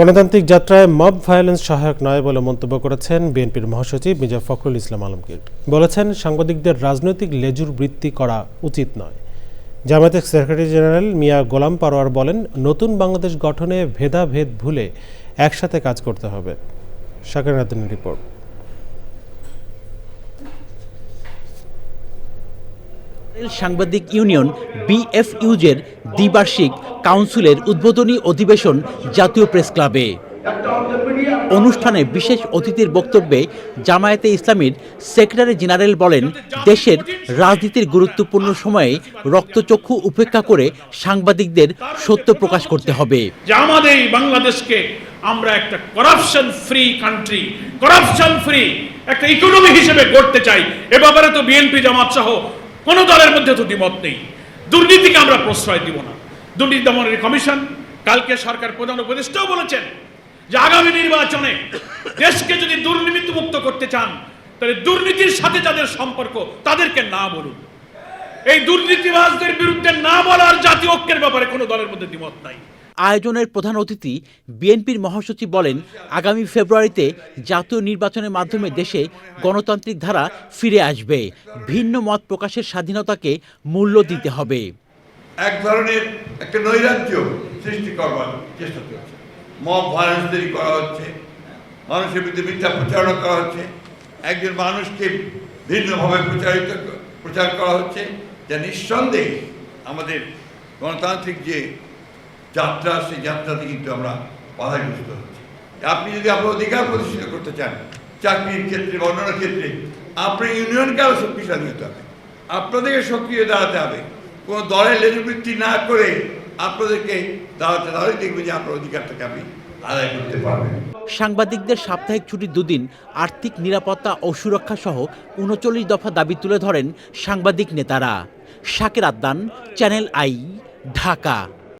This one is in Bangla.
গণতান্ত্রিক যাত্রায় মব ভায়োলেন্স সহায়ক নয় বলে মন্তব্য করেছেন বিএনপির মহাসচিব মির্জা ফখরুল ইসলাম আলমগীর। বলেছেন, সাংবাদিকদের রাজনৈতিক লেজুর বৃত্তি করা উচিত নয়। জামায়াতের সেক্রেটারি জেনারেল মিয়া গোলাম পারোয়ার বলেন, নতুন বাংলাদেশ গঠনে ভেদাভেদ ভুলে একসাথে কাজ করতে হবে। রিপোর্ট। সাংবাদিক ইউনিয়ন বিএফইউজের দ্বিবার্ষিক কাউন্সিলের উদ্বোধনী অধিবেশন জাতীয় প্রেস ক্লাবে। অনুষ্ঠানে বিশেষ অতিথির বক্তব্যে জামায়াতে ইসলামীর সেক্রেটারি জেনারেল বলেন, দেশের রাজনীতির গুরুত্বপূর্ণ সময়ে রক্তচক্ষু উপেক্ষা করে সাংবাদিকদের সত্য প্রকাশ করতে হবে। আমাদের বাংলাদেশকে আমরা একটা corruption free country corruption free একটা ইকোনমি হিসেবে গড়তে চাই, এ ব্যাপারে তো বিএনপি জামাত সহ কোনো দলের মধ্যে তো দ্বিমত নেই। দুর্নীতিকে আমরা প্রশ্রয় দিব না। দুর্নীতি দমনের কমিশন, কালকে সরকার প্রধান উপদেষ্টাও বলেছেন যে আগামী নির্বাচনে দেশকে যদি দুর্নীতিমুক্ত করতে চান, তাহলে দুর্নীতির সাথে যাদের সম্পর্ক, তাদেরকে না বলুন। এই দুর্নীতিবাজদের বিরুদ্ধে না বলার জাতীয় ঐক্যের ব্যাপারে কোনো দলের মধ্যে দ্বিমত নাই। আয়োজনের প্রধান অতিথি বিএনপির মহাসচিব বলেন, আগামী ফেব্রুয়ারিতে জাতীয় নির্বাচনের মাধ্যমে দেশে গণতান্ত্রিক ধারা ফিরে আসবে। ভিন্ন মত প্রকাশের স্বাধীনতাকে মূল্য দিতে হবে। এক ধরনের একটা নৈরাজ্য সৃষ্টি করবার চেষ্টা চলছে। মব ভায়োলেন্স তৈরি করা হচ্ছে, মানুষের বিরুদ্ধে মিথ্যা প্রচারণা করা হচ্ছে, একজন মানুষকে ভিন্নভাবে প্রচারিত প্রচার করা হচ্ছে, যা নিঃসন্দেহে আমাদের গণতান্ত্রিক যে যাত্রা সেই যাত্রাতে কিন্তু আমরা বাধাগ্রস্ত হচ্ছি। আপনি যদি আপনার অধিকার প্রতিষ্ঠিত করতে চান, চাকরির ক্ষেত্রে বা অন্যান্য ক্ষেত্রে, আপনার ইউনিয়নকে আরও শক্তিশালী হতে হবে। আপনাদেরকে সক্রিয় দাঁড়াতে হবে। কোনো দলের লেজুবৃত্তি না করে আপনাদেরকে দাঁড়াতে তাহলে দেখবেন যে আপনার অধিকারটাকে আপনি আদায় করতে পারবেন। সাংবাদিকদের সাপ্তাহিক ছুটির দুদিন আর্থিক নিরাপত্তা ও সুরক্ষা সহ উনচল্লিশ দফা দাবি তুলে ধরেন সাংবাদিক নেতারা। শাকের আদান, চ্যানেল আই, ঢাকা।